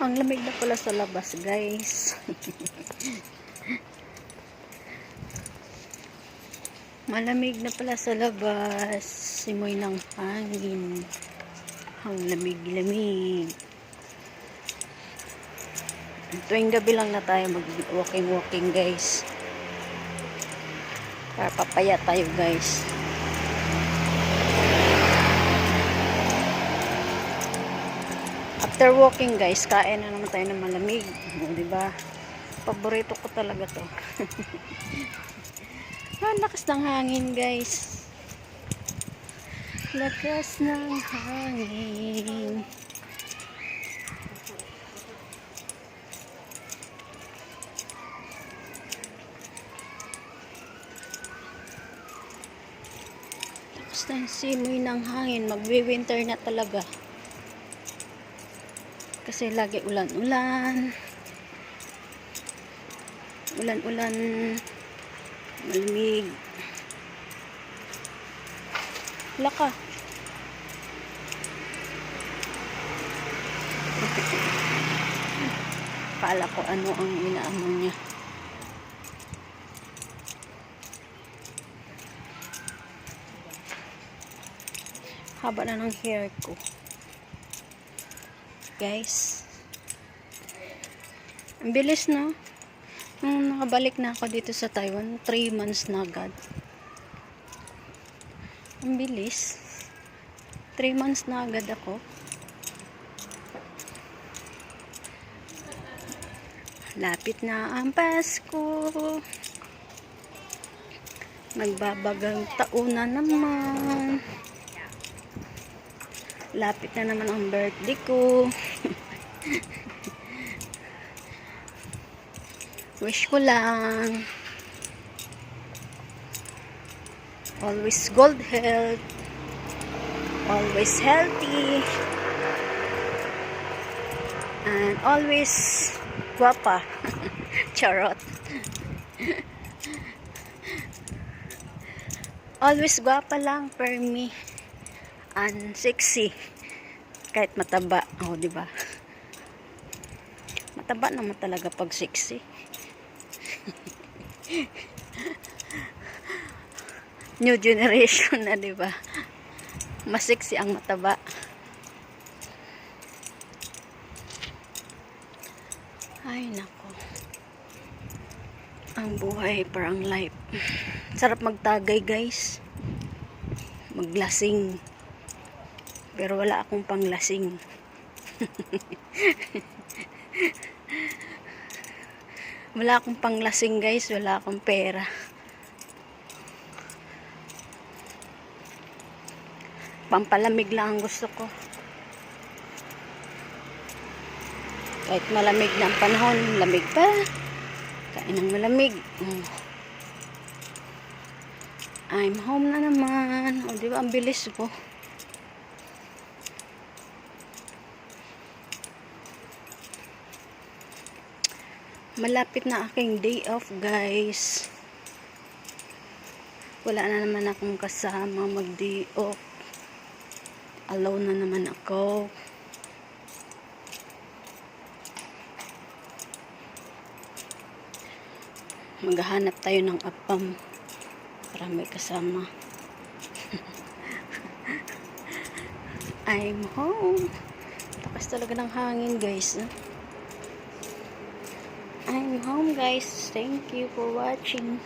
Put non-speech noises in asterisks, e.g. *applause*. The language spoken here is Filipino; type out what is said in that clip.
Ang lamig na pala sa labas, guys. Malamig na pala sa labas. Simoy ng hangin. Ang lamig-lamig. Tuwing gabi lang na tayo mag-walking-walking, guys. Para papaya tayo, guys. After walking, guys, kain na naman tayo ng malamig. O, di ba? Paborito ko talaga to. *laughs* ah, lakas ng hangin, guys. Lakas ng hangin. Lakas ng simoy ng hangin. Magwi-winter na talaga. Kasi lagi ulan-ulan. Ulan-ulan. Malamig. Laka. Kala ko ano ang inaano niya. Haba na ng hair ko. Guys. Ang bilis no? Nung nakabalik na ako dito sa Taiwan, 3 months na agad. Ang bilis. 3 months na agad ako. Lapit na ang Pasko. Magbabagang taon na naman. Lapit na naman ang birthday ko. *laughs* Wish ko lang. Always gold health. Always healthy. And always guwapa. *laughs* Charot. *laughs* always guwapa lang per me. And sexy. Kahit mataba. Oh, di ba? Mataba naman talaga pag sexy. *laughs* New generation na, di ba? Mas sexy ang mataba. Ay, nako. Ang buhay parang life. Sarap magtagay, guys. Maglasing. Pero wala akong panglasing. *laughs* wala akong panglasing guys. Wala akong pera. Pampalamig lang ang gusto ko. Kahit malamig na ang panahon, lamig pa. Kain ng malamig. Mm. I'm home na naman. O, di ba? Ang bilis ko. Malapit na aking day off guys. Wala na naman akong kasama mag day off. Alone na naman ako. Maghahanap tayo ng apam para may kasama. *laughs* I'm home. Takas talaga ng hangin guys eh? I'm home guys. Thank you for watching.